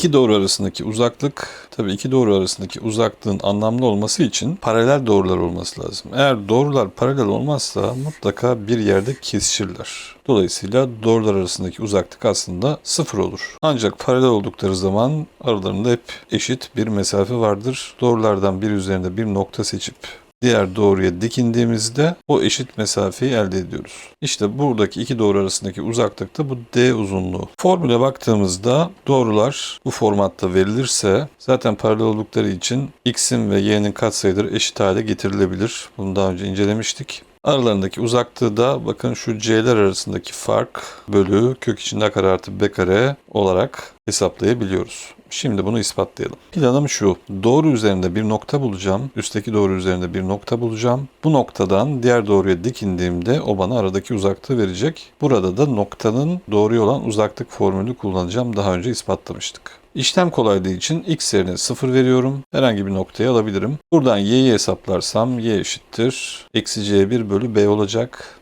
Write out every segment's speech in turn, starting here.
İki doğru arasındaki uzaklık, tabii iki doğru arasındaki uzaklığın anlamlı olması için paralel doğrular olması lazım. Eğer doğrular paralel olmazsa mutlaka bir yerde kesişirler. Dolayısıyla doğrular arasındaki uzaklık aslında sıfır olur. Ancak paralel oldukları zaman aralarında hep eşit bir mesafe vardır. Doğrulardan bir üzerinde bir nokta seçip diğer doğruya dikindiğimizde o eşit mesafeyi elde ediyoruz. İşte buradaki iki doğru arasındaki uzaklık da bu d uzunluğu. Formüle baktığımızda doğrular bu formatta verilirse zaten paralel oldukları için x'in ve y'nin katsayıları eşit hale getirilebilir. Bunu daha önce incelemiştik. Aralarındaki uzaklığı da bakın şu c'ler arasındaki fark bölü kök içinde a kare artı b kare olarak hesaplayabiliyoruz. Şimdi bunu ispatlayalım. Planım şu. Doğru üzerinde bir nokta bulacağım. Üstteki doğru üzerinde bir nokta bulacağım. Bu noktadan diğer doğruya dikindiğimde o bana aradaki uzaklığı verecek. Burada da noktanın doğruya olan uzaklık formülü kullanacağım. Daha önce ispatlamıştık. İşlem kolaylığı için x yerine 0 veriyorum. Herhangi bir noktayı alabilirim. Buradan y'yi hesaplarsam y eşittir. Eksi c1 bölü b olacak.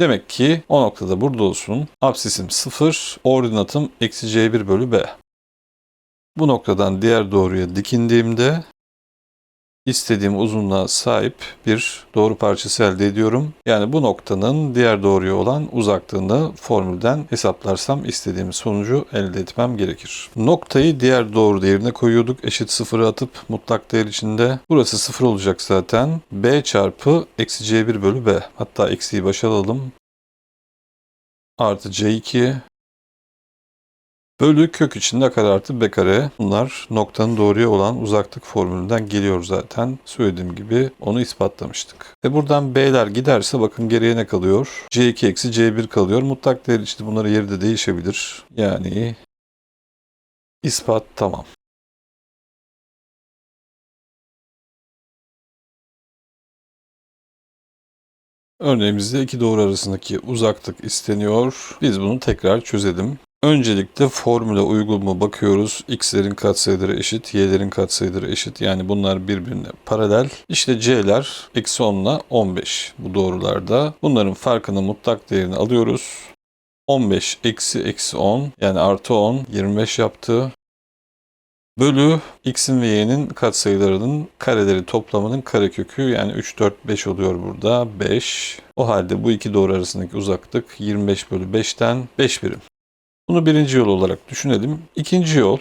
Demek ki o noktada burada olsun. Absisim 0, ordinatım eksi c1 bölü b. Bu noktadan diğer doğruya dikindiğimde istediğim uzunluğa sahip bir doğru parçası elde ediyorum. Yani bu noktanın diğer doğruya olan uzaklığını formülden hesaplarsam istediğim sonucu elde etmem gerekir. Noktayı diğer doğru değerine koyuyorduk. Eşit sıfırı atıp mutlak değer içinde. Burası sıfır olacak zaten. b çarpı eksi c1 bölü b. Hatta eksiyi başa alalım. Artı c2 Bölü kök içinde kare artı b kare. Bunlar noktanın doğruya olan uzaklık formülünden geliyor zaten. Söylediğim gibi onu ispatlamıştık. Ve buradan b'ler giderse bakın geriye ne kalıyor? c2 eksi c1 kalıyor. Mutlak değer içinde bunları yeri de değişebilir. Yani ispat tamam. Örneğimizde iki doğru arasındaki uzaklık isteniyor. Biz bunu tekrar çözelim. Öncelikle formüle uygun bakıyoruz. X'lerin katsayıları eşit, Y'lerin katsayıları eşit. Yani bunlar birbirine paralel. İşte C'ler eksi 10 ile 15 bu doğrularda. Bunların farkını mutlak değerini alıyoruz. 15 eksi eksi 10 yani artı 10 25 yaptı. Bölü x'in ve y'nin katsayılarının kareleri toplamının karekökü yani 3, 4, 5 oluyor burada. 5. O halde bu iki doğru arasındaki uzaklık 25 bölü 5'ten 5 birim. Bunu birinci yol olarak düşünelim. İkinci yol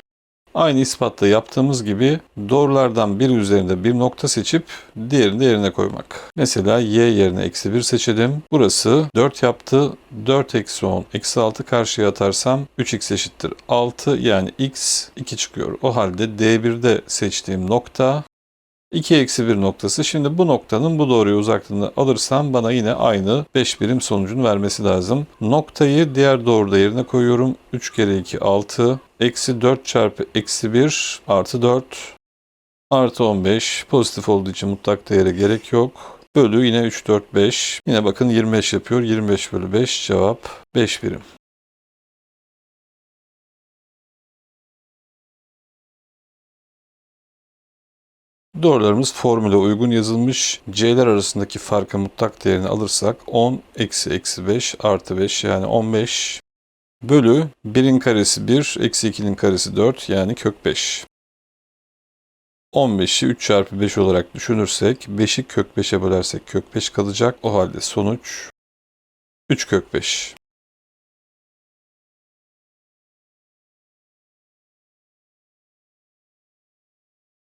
aynı ispatta yaptığımız gibi doğrulardan biri üzerinde bir nokta seçip diğerini yerine koymak. Mesela y yerine eksi 1 seçelim. Burası 4 yaptı. 4 eksi 10 eksi 6 karşıya atarsam 3x eşittir 6 yani x 2 çıkıyor. O halde D1'de seçtiğim nokta 2 eksi 1 noktası. Şimdi bu noktanın bu doğruya uzaklığını alırsam bana yine aynı 5 birim sonucunu vermesi lazım. Noktayı diğer doğruda yerine koyuyorum. 3 kere 2 6. Eksi 4 çarpı eksi 1 artı 4 artı 15. Pozitif olduğu için mutlak değere gerek yok. Bölü yine 3, 4, 5. Yine bakın 25 yapıyor. 25 bölü 5 cevap 5 birim. Doğrularımız formüle uygun yazılmış. C'ler arasındaki farkı mutlak değerini alırsak 10 eksi eksi 5 artı 5 yani 15 bölü 1'in karesi 1 eksi 2'nin karesi 4 yani kök 5. 15'i 3 çarpı 5 olarak düşünürsek 5'i kök 5'e bölersek kök 5 kalacak. O halde sonuç 3 kök 5.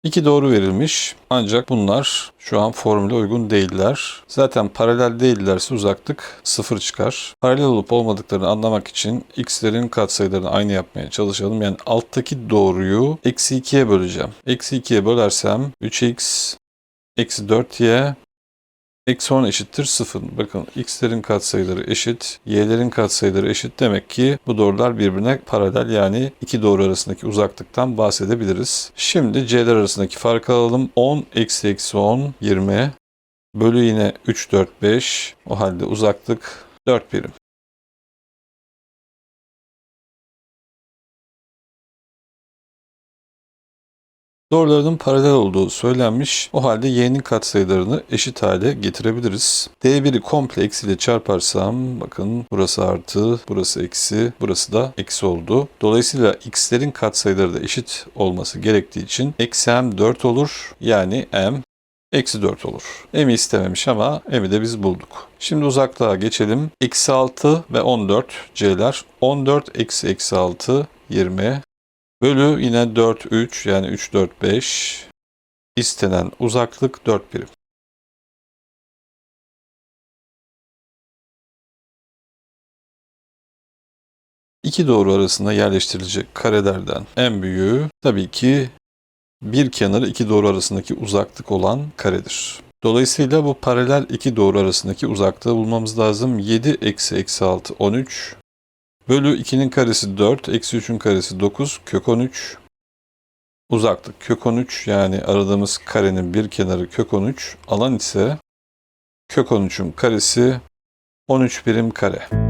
İki doğru verilmiş ancak bunlar şu an formüle uygun değiller. Zaten paralel değillerse uzaklık sıfır çıkar. Paralel olup olmadıklarını anlamak için x'lerin katsayılarını aynı yapmaya çalışalım. Yani alttaki doğruyu eksi 2'ye böleceğim. Eksi 2'ye bölersem 3x eksi 4y Eksi 10 eşittir 0. Bakın x'lerin katsayıları eşit, y'lerin katsayıları eşit. Demek ki bu doğrular birbirine paralel yani iki doğru arasındaki uzaklıktan bahsedebiliriz. Şimdi c'ler arasındaki farkı alalım. 10 eksi eksi 10 20 bölü yine 3 4 5 o halde uzaklık 4 birim. Doğrularının paralel olduğu söylenmiş. O halde y'nin katsayılarını eşit hale getirebiliriz. D1'i komple eksiyle çarparsam bakın burası artı, burası eksi, burası da eksi oldu. Dolayısıyla x'lerin katsayıları da eşit olması gerektiği için eksi m 4 olur. Yani m eksi 4 olur. M'i istememiş ama m'i de biz bulduk. Şimdi uzaklığa geçelim. Eksi 6 ve 14 c'ler. 14 eksi eksi 6 20 bölü yine 4 3 yani 3 4 5 istenen uzaklık 4 birim. İki doğru arasında yerleştirilecek karelerden en büyüğü tabii ki bir kenarı iki doğru arasındaki uzaklık olan karedir. Dolayısıyla bu paralel iki doğru arasındaki uzaklığı bulmamız lazım. 7 eksi eksi 6 13 bölü 2'nin karesi 4 eksi 3'ün karesi 9 kök 13 uzaklık kök 13 yani aradığımız karenin bir kenarı kök 13 alan ise kök 13'ün karesi 13 birim kare.